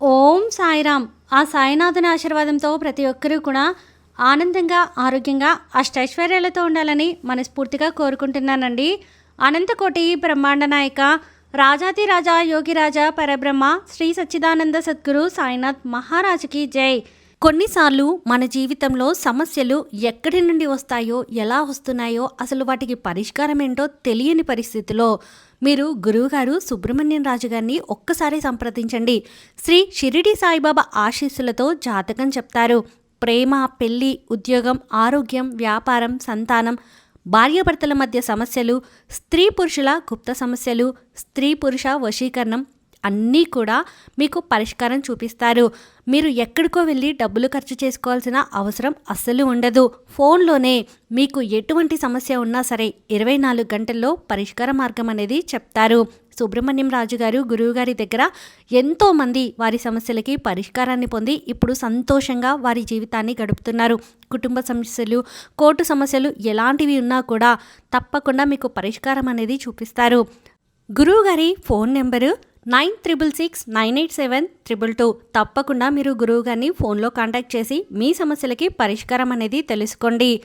ఓం సాయిరామ్ ఆ సాయినాథుని ఆశీర్వాదంతో ప్రతి ఒక్కరూ కూడా ఆనందంగా ఆరోగ్యంగా అష్టైశ్వర్యాలతో ఉండాలని మనస్ఫూర్తిగా కోరుకుంటున్నానండి. అనంతకోటి బ్రహ్మాండ నాయక రాజాది రాజా యోగిరాజా పరబ్రహ్మ శ్రీ సచ్చిదానంద సద్గురు సాయినాథ్ మహారాజుకి జై. కొన్నిసార్లు మన జీవితంలో సమస్యలు ఎక్కడి నుండి వస్తాయో ఎలా వస్తున్నాయో అసలు వాటికి పరిష్కారం ఏంటో తెలియని పరిస్థితిలో మీరు గురువుగారు సుబ్రహ్మణ్యం రాజు గారిని ఒక్కసారి సంప్రదించండి. శ్రీ షిరిడి సాయిబాబా ఆశీస్సులతో జాతకం చెప్తారు. ప్రేమ పెళ్ళి ఉద్యోగం ఆరోగ్యం వ్యాపారం సంతానం భార్యాభర్తల మధ్య సమస్యలు స్త్రీ పురుషుల గుప్త సమస్యలు స్త్రీ పురుష వశీకరణం అన్నీ కూడా మీకు పరిష్కారం చూపిస్తారు. మీరు ఎక్కడికో వెళ్ళి డబ్బులు ఖర్చు చేసుకోవాల్సిన అవసరం అస్సలు ఉండదు. ఫోన్లోనే మీకు ఎటువంటి సమస్య ఉన్నా సరే ఇరవై నాలుగు గంటల్లో పరిష్కార మార్గం అనేది చెప్తారు. సుబ్రహ్మణ్యం రాజు గారు గురువుగారి దగ్గర ఎంతోమంది వారి సమస్యలకి పరిష్కారాన్ని పొంది ఇప్పుడు సంతోషంగా వారి జీవితాన్ని గడుపుతున్నారు. కుటుంబ సమస్యలు కోర్టు సమస్యలు ఎలాంటివి ఉన్నా కూడా తప్పకుండా మీకు పరిష్కారం అనేది చూపిస్తారు. గురువుగారి phone number nine triple six nine eight seven triple two. తప్పకుండా మీరు గురువు గారిని ఫోన్లో కాంటాక్ట్ చేసి మీ సమస్యలకి పరిష్కారం అనేది తెలుసుకోండి.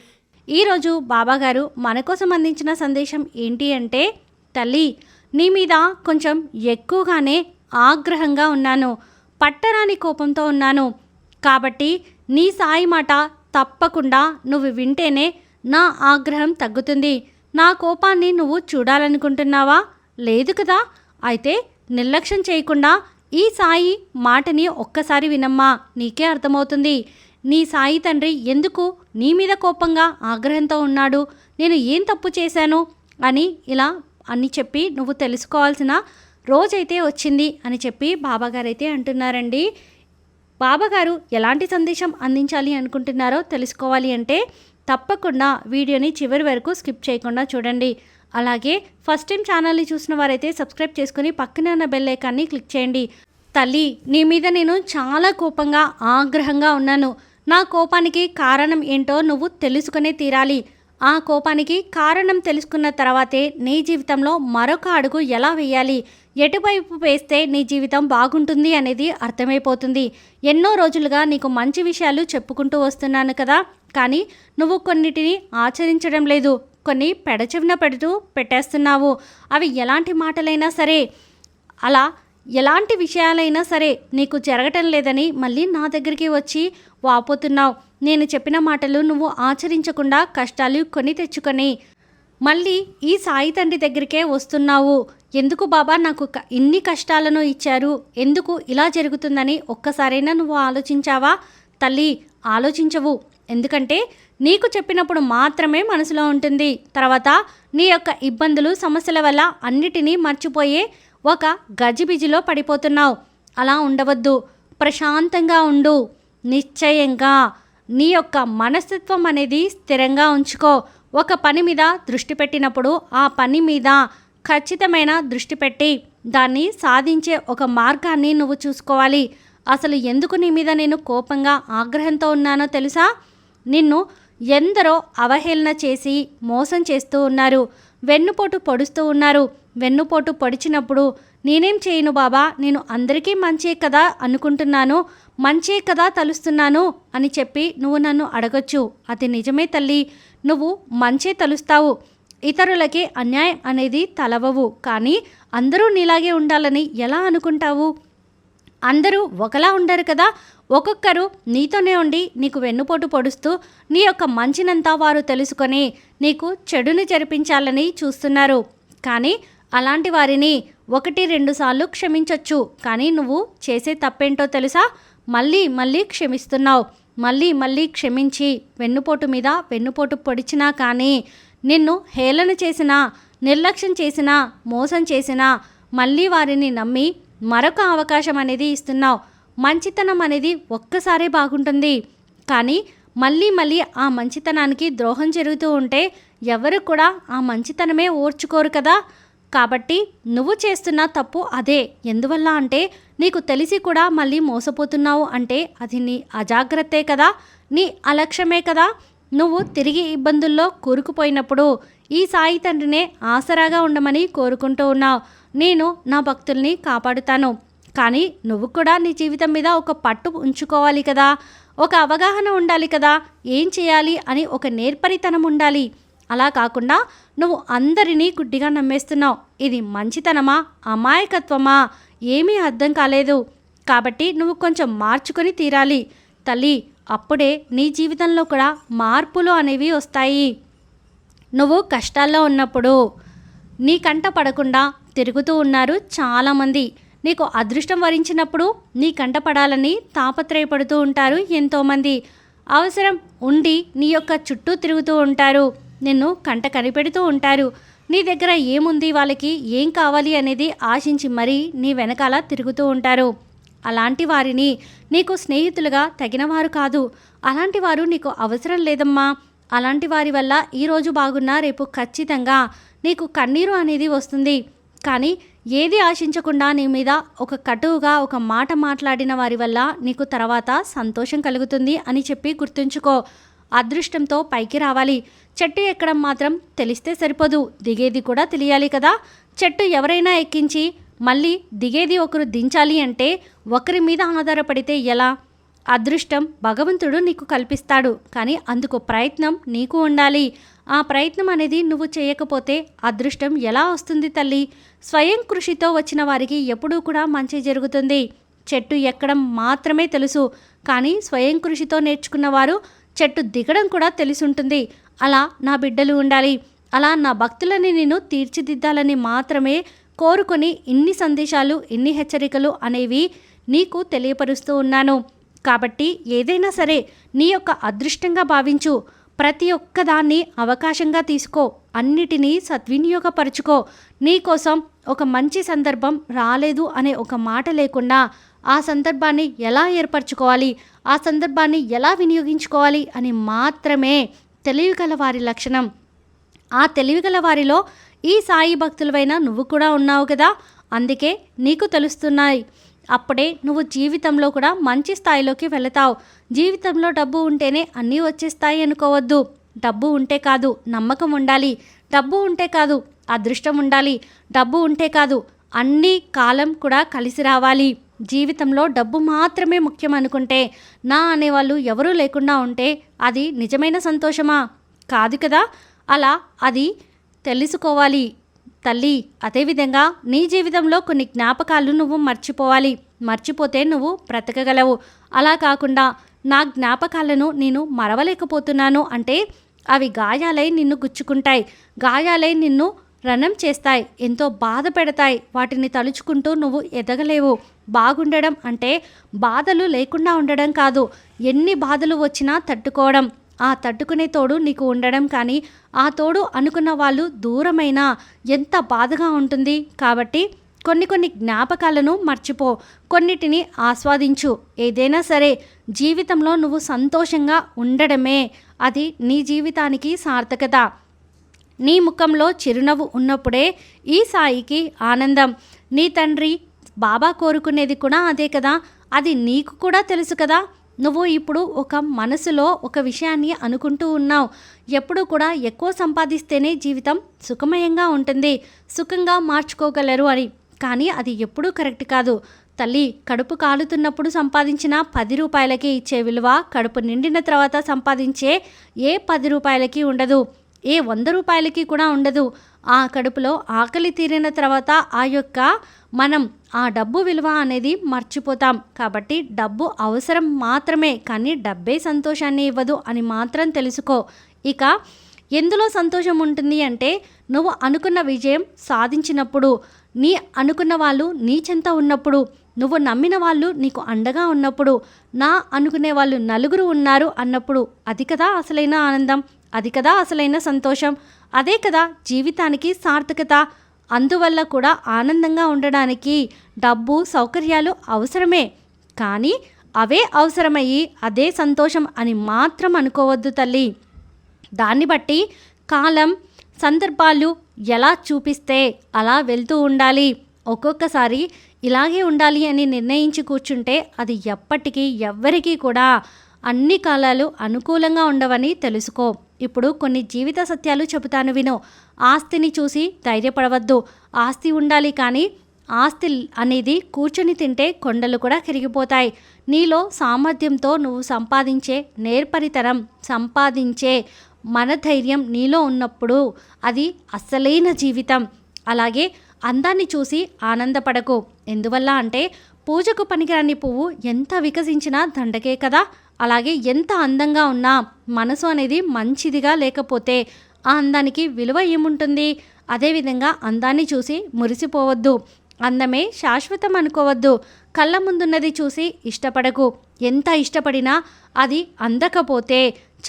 ఈరోజు బాబాగారు మన కోసం అందించిన సందేశం ఏంటి అంటే తల్లి నీ మీద కొంచెం ఎక్కువగానే ఆగ్రహంగా ఉన్నాను పట్టరాని కోపంతో ఉన్నాను. కాబట్టి నీ సాయి మాట తప్పకుండా నువ్వు వింటేనే నా ఆగ్రహం తగ్గుతుంది. నా కోపాన్ని నువ్వు చూడాలనుకుంటున్నావా? లేదు కదా? అయితే నిర్లక్ష్యం చేయకుండా ఈ సాయి మాటని ఒక్కసారి వినమ్మా. నీకే అర్థమవుతుంది. నీ సాయి తండ్రి ఎందుకు నీ మీద కోపంగా ఆగ్రహంతో ఉన్నాడు? నేను ఏం తప్పు చేశాను? అని ఇలా అని చెప్పి నువ్వు తెలుసుకోవాల్సిన రోజైతే వచ్చింది అని చెప్పి బాబాగారైతే అంటున్నారండి. బాబాగారు ఎలాంటి సందేశం అందించాలి అనుకుంటున్నారో తెలుసుకోవాలి అంటే తప్పకుండా వీడియోని చివరి వరకు స్కిప్ చేయకుండా చూడండి. అలాగే ఫస్ట్ టైం ఛానల్ని చూసిన వారైతే సబ్స్క్రైబ్ చేసుకుని పక్కనే ఉన్న బెల్ ఐకాన్ని క్లిక్ చేయండి. తల్లి నీ మీద నేను చాలా కోపంగా ఆగ్రహంగా ఉన్నాను. నా కోపానికి కారణం ఏంటో నువ్వు తెలుసుకునే తీరాలి. ఆ కోపానికి కారణం తెలుసుకున్న తర్వాతే నీ జీవితంలో మరొక అడుగు ఎలా వేయాలి? ఎటువైపు వేస్తే నీ జీవితం బాగుంటుంది అనేది అర్థమైపోతుంది. ఎన్నో రోజులుగా నీకు మంచి విషయాలు చెప్పుకుంటూ వస్తున్నాను కదా. కానీ నువ్వు కొన్నిటిని ఆచరించడం లేదు. కొన్ని పెడచెవిన పెడుతూ పెట్టేస్తున్నావు. అవి ఎలాంటి మాటలైనా సరే అలా ఎలాంటి విషయాలైనా సరే నీకు జరగటం లేదని మళ్ళీ నా దగ్గరికి వచ్చి వాపోతున్నావు. నేను చెప్పిన మాటలు నువ్వు ఆచరించకుండా కష్టాలు కొని తెచ్చుకొని మళ్ళీ ఈ సాయి తండ్రి దగ్గరికే వస్తున్నావు. ఎందుకు బాబా నాకు క- ఇన్ని కష్టాలను ఇచ్చారు? ఎందుకు ఇలా జరుగుతుందని ఒక్కసారైనా నువ్వు ఆలోచించావా? తల్లి ఆలోచించవు. ఎందుకంటే నీకు చెప్పినప్పుడు మాత్రమే మనసులో ఉంటుంది. తర్వాత నీ యొక్క ఇబ్బందులు సమస్యల వల్ల అన్నిటినీ మర్చిపోయే ఒక గజిబిజిలో పడిపోతున్నావు. అలా ఉండవద్దు. ప్రశాంతంగా ఉండు. నిశ్చయంగా నీ యొక్క మనస్తత్వం అనేది స్థిరంగా ఉంచుకో. ఒక పని మీద దృష్టి పెట్టినప్పుడు ఆ పని మీద ఖచ్చితమైన దృష్టి పెట్టి దాన్ని సాధించే ఒక మార్గాన్ని నువ్వు చూసుకోవాలి. అసలు ఎందుకు నీ మీద నేను కోపంగా ఆగ్రహంతో ఉన్నానో తెలుసా? నిన్ను ఎందరో అవహేళన చేసి మోసం చేస్తూ ఉన్నారు. వెన్నుపోటు పొడుస్తూ ఉన్నారు. వెన్నుపోటు పొడిచినప్పుడు నేనేం చేయను బాబా? నేను అందరికీ మంచే కదా అనుకుంటున్నాను. మంచే కదా తలుస్తున్నాను అని చెప్పి నువ్వు నన్ను అడగొచ్చు. అది నిజమే తల్లి. నువ్వు మంచే తలుస్తావు. ఇతరులకి అన్యాయం అనేది తలవవు. కానీ అందరూ నీలాగే ఉండాలని ఎలా అనుకుంటావు? అందరూ ఒకలా ఉండరు కదా? ఒక్కొక్కరు నీతోనే ఉండి నీకు వెన్నుపోటు పొడుస్తూ నీ యొక్క మంచినంతా వారు తెలుసుకొని నీకు చెడుని జరిపించాలని చూస్తున్నారు. కానీ అలాంటి వారిని ఒకటి రెండు సార్లు క్షమించొచ్చు. కానీ నువ్వు చేసే తప్పేంటో తెలుసా? మళ్ళీ మళ్ళీ క్షమిస్తున్నావు. మళ్ళీ మళ్ళీ క్షమించి వెన్నుపోటు మీద వెన్నుపోటు పొడిచినా కానీ నిన్ను హేళన చేసినా నిర్లక్ష్యం చేసినా మోసం చేసినా మళ్ళీ వారిని నమ్మి మరొక అవకాశం అనేది ఇస్తున్నావు. మంచితనం అనేది ఒక్కసారే బాగుంటుంది. కానీ మళ్ళీ మళ్ళీ ఆ మంచితనానికి ద్రోహం జరుగుతూ ఉంటే ఎవరు కూడా ఆ మంచితనమే ఓర్చుకోరు కదా. కాబట్టి నువ్వు చేస్తున్న తప్పు అదే. ఎందువల్ల అంటే నీకు తెలిసి కూడా మళ్ళీ మోసపోతున్నావు అంటే అది నీ అజాగ్రత్తే కదా. నీ అలక్ష్యమే కదా. నువ్వు తిరిగి ఇబ్బందుల్లో కూరుకుపోయినప్పుడు ఈ సాయి తండ్రినే ఆసరాగా ఉండమని కోరుకుంటూ ఉన్నావు. నేను నా భక్తుల్ని కాపాడుతాను. కానీ నువ్వు కూడా నీ జీవితం మీద ఒక పట్టు ఉంచుకోవాలి కదా. ఒక అవగాహన ఉండాలి కదా. ఏం చేయాలి అని ఒక నేర్పరితనం ఉండాలి. అలా కాకుండా నువ్వు అందరినీ గుడ్డిగా నమ్మేస్తున్నావు. ఇది మంచితనమా? అమాయకత్వమా? ఏమీ అర్థం కాలేదు. కాబట్టి నువ్వు కొంచెం మార్చుకొని తీరాలి. తల్లి అప్పుడే నీ జీవితంలో కూడా మార్పులు అనేవి వస్తాయి. నువ్వు కష్టాల్లో ఉన్నప్పుడు నీ కంట పడకుండా తిరుగుతూ ఉన్నారు చాలామంది. నీకు అదృష్టం వరించినప్పుడు నీ కంట పడాలని తాపత్రయపడుతూ ఉంటారు ఎంతోమంది. అవసరం ఉండి నీ యొక్క చుట్టూ తిరుగుతూ ఉంటారు. నిన్ను కంట కనిపెడుతూ ఉంటారు. నీ దగ్గర ఏముంది? వాళ్ళకి ఏం కావాలి? అనేది ఆశించి మరీ నీ వెనకాల తిరుగుతూ ఉంటారు. అలాంటి వారిని నీకు స్నేహితులుగా తగినవారు కాదు. అలాంటి వారు నీకు అవసరం లేదమ్మా. అలాంటి వారి వల్ల ఈరోజు బాగున్నా రేపు ఖచ్చితంగా నీకు కన్నీరు అనేది వస్తుంది. కానీ ఏది ఆశించకుండా నీ మీద ఒక కటువుగా ఒక మాట మాట్లాడిన వారి వల్ల నీకు తర్వాత సంతోషం కలుగుతుంది అని చెప్పి గుర్తుంచుకో. అదృష్టంతో పైకి రావాలి. చెట్టు ఎక్కడం మాత్రం తెలిస్తే సరిపోదు. దిగేది కూడా తెలియాలి కదా. చెట్టు ఎవరైనా ఎక్కించి మళ్ళీ దిగేది ఒకరు దించాలి అంటే ఒకరి మీద ఆధారపడితే ఎలా? అదృష్టం భగవంతుడు నీకు కల్పిస్తాడు. కానీ అందుకు ప్రయత్నం నీకు ఉండాలి. ఆ ప్రయత్నం అనేది నువ్వు చేయకపోతే అదృష్టం ఎలా వస్తుంది తల్లి? స్వయం కృషితో వచ్చిన వారికి ఎప్పుడూ కూడా మంచి జరుగుతుంది. చెట్టు ఎక్కడం మాత్రమే తెలుసు. కానీ స్వయం కృషితో నేర్చుకున్నవారు చెట్టు దిగడం కూడా తెలుసుంటుంది. అలా నా బిడ్డలు ఉండాలి. అలా నా భక్తులని నేను తీర్చిదిద్దాలని మాత్రమే కోరుకొని ఇన్ని సందేశాలు ఇన్ని హెచ్చరికలు అనేవి నీకు తెలియపరుస్తూ ఉన్నాను. కాబట్టి ఏదైనా సరే నీ యొక్క అదృష్టంగా భావించు. ప్రతి ఒక్కదాన్ని అవకాశంగా తీసుకో. అన్నిటినీ సద్వినియోగపరుచుకో. నీకోసం ఒక మంచి సందర్భం రాలేదు అనే ఒక మాట లేకుండా ఆ సందర్భాన్ని ఎలా ఏర్పరచుకోవాలి? ఆ సందర్భాన్ని ఎలా వినియోగించుకోవాలి అని మాత్రమే తెలివిగల వారి లక్షణం. ఆ తెలివిగల వారిలో ఈ సాయి భక్తులవైన నువ్వు కూడా ఉన్నావు కదా? అందుకే నీకు తెలుస్తున్నాయి. అప్పుడే నువ్వు జీవితంలో కూడా మంచి స్థాయిలోకి వెళతావు. జీవితంలో డబ్బు ఉంటేనే అన్నీ వచ్చేస్తాయి అనుకోవద్దు. డబ్బు ఉంటే కాదు నమ్మకం ఉండాలి. డబ్బు ఉంటే కాదు అదృష్టం ఉండాలి. డబ్బు ఉంటే కాదు అన్ని కాలం కూడా కలిసి రావాలి. జీవితంలో డబ్బు మాత్రమే ముఖ్యం అనుకుంటే నా అనేవాళ్ళు ఎవరూ లేకుండా ఉంటే అది నిజమైన సంతోషమా? కాదు కదా. అలా అది తెలుసుకోవాలి. తల్లి అదేవిధంగా నీ జీవితంలో కొన్ని జ్ఞాపకాలు నువ్వు మర్చిపోవాలి. మర్చిపోతే నువ్వు బ్రతకగలవు. అలా కాకుండా నా జ్ఞాపకాలను నేను మరవలేకపోతున్నాను అంటే అవి గాయాలై నిన్ను గుచ్చుకుంటాయి. గాయాలై నిన్ను రణం చేస్తాయి. ఎంతో బాధ పెడతాయి. వాటిని తలుచుకుంటూ నువ్వు ఎదగలేవు. బాగుండడం అంటే బాధలు లేకుండా ఉండడం కాదు. ఎన్ని బాధలు వచ్చినా తట్టుకోవడం. ఆ తట్టుకునే తోడు నీకు ఉండడం కానీ ఆ తోడు అనుకున్న వాళ్ళు దూరమైనా ఎంత బాధగా ఉంటుంది. కాబట్టి కొన్ని కొన్ని జ్ఞాపకాలను మర్చిపో కొన్నిటిని ఆస్వాదించు. ఏదైనా సరే జీవితంలో నువ్వు సంతోషంగా ఉండడమే అది నీ జీవితానికి సార్థకత. నీ ముఖంలో చిరునవ్వు ఉన్నప్పుడే ఈ సాయికి ఆనందం. నీ తండ్రి బాబా కోరుకునేది కూడా అదే కదా? అది నీకు కూడా తెలుసు కదా? నువ్వు ఇప్పుడు ఒక మనసులో ఒక విషయాన్ని అనుకుంటూ ఉన్నావు. ఎప్పుడు కూడా ఎక్కువ సంపాదిస్తేనే జీవితం సుఖమయంగా ఉంటుంది. సుఖంగా మార్చుకోగలరు అని. కానీ అది ఎప్పుడూ కరెక్ట్ కాదు. తల్లి కడుపు కాలుతున్నప్పుడు సంపాదించిన పది రూపాయలకి ఇచ్చే విలువ కడుపు నిండిన తర్వాత సంపాదించే ఏ పది రూపాయలకి ఉండదు. ఏ వంద రూపాయలకి కూడా ఉండదు. ఆ కడుపులో ఆకలి తీరిన తర్వాత ఆ యొక్క మనం ఆ డబ్బు విలువ అనేది మర్చిపోతాం. కాబట్టి డబ్బు అవసరం మాత్రమే కానీ డబ్బే సంతోషాన్ని ఇవ్వదు అని మాత్రం తెలుసుకో. ఇక ఎందులో సంతోషం ఉంటుంది అంటే నువ్వు అనుకున్న విజయం సాధించినప్పుడు నీ అనుకున్న వాళ్ళు నీ చెంత ఉన్నప్పుడు నువ్వు నమ్మిన వాళ్ళు నీకు అండగా ఉన్నప్పుడు నా అనుకునే వాళ్ళు నలుగురు ఉన్నారు అన్నప్పుడు అది కదా అసలైన ఆనందం. అది కదా అసలైన సంతోషం. అదే కదా జీవితానికి సార్థకత. అందువల్ల కూడా ఆనందంగా ఉండడానికి డబ్బు సౌకర్యాలు అవసరమే. కానీ అవే అవసరమయ్యి అదే సంతోషం అని మాత్రం అనుకోవద్దు తల్లి. దాన్ని బట్టి కాలం సందర్భాలు ఎలా చూపిస్తే అలా వెళ్తూ ఉండాలి. ఒక్కొక్కసారి ఇలాగే ఉండాలి అని నిర్ణయించి కూర్చుంటే అది ఎప్పటికీ ఎవ్వరికీ కూడా అన్ని కాలాలు అనుకూలంగా ఉండవని తెలుసుకో. ఇప్పుడు కొన్ని జీవిత సత్యాలు చెబుతాను విను. ఆస్తిని చూసి ధైర్యపడవద్దు. ఆస్తి ఉండాలి కానీ ఆస్తి అనేది కూర్చొని తింటే కొండలు కూడా కరిగిపోతాయి. నీలో సామర్థ్యంతో నువ్వు సంపాదించే నేర్పరితనం సంపాదించే మన ధైర్యం నీలో ఉన్నప్పుడు అది అసలైన జీవితం. అలాగే అందాన్ని చూసి ఆనందపడకు. ఎందువల్ల అంటే పూజకు పనికిరాని పువ్వు ఎంత వికసించినా దండకే కదా. అలాగే ఎంత అందంగా ఉన్నా మనసు అనేది మంచిదిగా లేకపోతే ఆ అందానికి విలువ ఏముంటుంది? అదేవిధంగా అందాన్ని చూసి మురిసిపోవద్దు. అందమే శాశ్వతం అనుకోవద్దు. కళ్ళ ముందున్నది చూసి ఇష్టపడకు. ఎంత ఇష్టపడినా అది అందకపోతే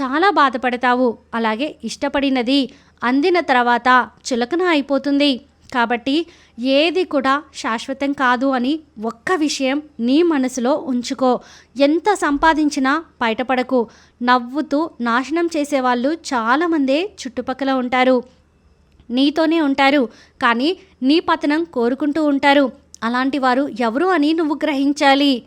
చాలా బాధపడతావు. అలాగే ఇష్టపడినది అందిన తర్వాత చులకన అయిపోతుంది. కాబట్టి ఏది కూడా శాశ్వతం కాదు అని ఒక్క విషయం నీ మనసులో ఉంచుకో. ఎంత సంపాదించినా బయటపడకు. నవ్వుతూ నాశనం చేసేవాళ్ళు చాలామందే చుట్టుపక్కల ఉంటారు. నీతోనే ఉంటారు. కానీ నీ పతనం కోరుకుంటూ ఉంటారు. అలాంటి వారు ఎవరు అని నువ్వు గ్రహించాలి.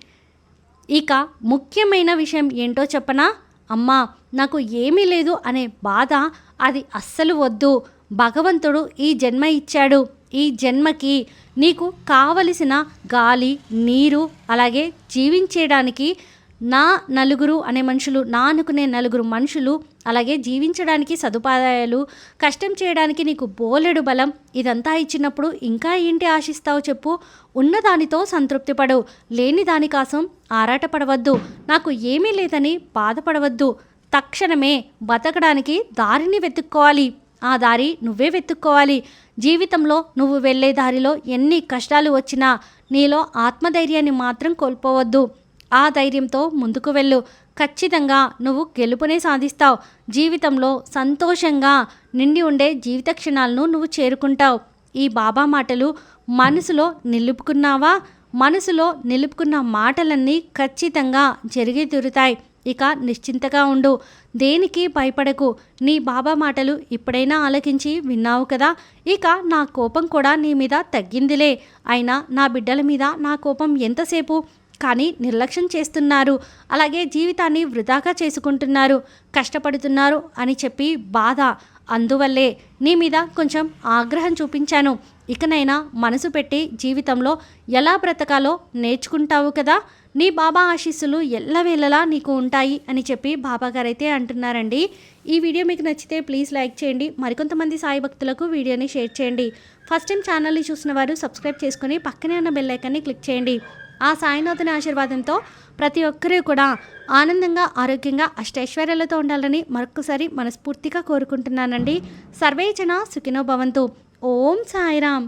ఇక ముఖ్యమైన విషయం ఏంటో చెప్పనా? అమ్మా నాకు ఏమీ లేదు అనే బాధ అది అస్సలు వద్దు. భగవంతుడు ఈ జన్మ ఇచ్చాడు. ఈ జన్మకి నీకు కావలసిన గాలి నీరు అలాగే జీవించేయడానికి నా నలుగురు అనే మనుషులు నా అనుకునే నలుగురు మనుషులు అలాగే జీవించడానికి సదుపాయాలు కష్టం చేయడానికి నీకు బోలెడు బలం ఇదంతా ఇచ్చినప్పుడు ఇంకా ఏంటి ఆశిస్తావు చెప్పు. ఉన్నదానితో సంతృప్తి పడు లేని దానికోసం ఆరాటపడవద్దు. నాకు ఏమీ లేదని బాధపడవద్దు. తక్షణమే బతకడానికి దారిని వెతుక్కోవాలి. ఆ దారి నువ్వే వెతుక్కోవాలి. జీవితంలో నువ్వు వెళ్ళే దారిలో ఎన్ని కష్టాలు వచ్చినా నీలో ఆత్మధైర్యాన్ని మాత్రం కోల్పోవద్దు. ఆ ధైర్యంతో ముందుకు వెళ్ళు. ఖచ్చితంగా నువ్వు గెలుపునే సాధిస్తావు. జీవితంలో సంతోషంగా నిండి ఉండే జీవిత క్షణాలను నువ్వు చేరుకుంటావు. ఈ బాబా మాటలు మనసులో నిలుపుకున్నావా? మనసులో నిలుపుకున్న మాటలన్నీ ఖచ్చితంగా జరిగి తీరుతాయి. ఇక నిశ్చింతగా ఉండు. దేనికి భయపడకు. నీ బాబా మాటలు ఇప్పుడైనా ఆలకించి విన్నావు కదా? ఇక నా కోపం కూడా నీ మీద తగ్గిందిలే. అయినా నా బిడ్డల మీద నా కోపం ఎంతసేపు? కానీ నిర్లక్ష్యం చేస్తున్నారు. అలాగే జీవితాన్ని వృధాగా చేసుకుంటున్నారు. కష్టపడుతున్నారు అని చెప్పి బాధ. అందువల్లే నీ మీద కొంచెం ఆగ్రహం చూపించాను. ఇకనైనా మనసు పెట్టి జీవితంలో ఎలా బ్రతకాలో నేర్చుకుంటావు కదా? నీ బాబా ఆశీస్సులు ఎల్లవేళలా నీకు ఉంటాయి అని చెప్పి బాబాగారు అయితే అంటున్నారండి. ఈ వీడియో మీకు నచ్చితే ప్లీజ్ లైక్ చేయండి. మరికొంతమంది సాయి భక్తులకు వీడియోని షేర్ చేయండి. ఫస్ట్ టైం ఛానల్ని చూసిన వారు సబ్స్క్రైబ్ చేసుకుని పక్కనే ఉన్న బెల్ ఐకాన్ని క్లిక్ చేయండి. ఆ సాయినాథుని ఆశీర్వాదంతో ప్రతి ఒక్కరూ కూడా ఆనందంగా ఆరోగ్యంగా అష్టైశ్వర్యాలతో ఉండాలని మరొకసారి మనస్ఫూర్తిగా కోరుకుంటున్నానండి. సర్వేచన సుఖినో భవంతు. ఓం సాయిరామ్.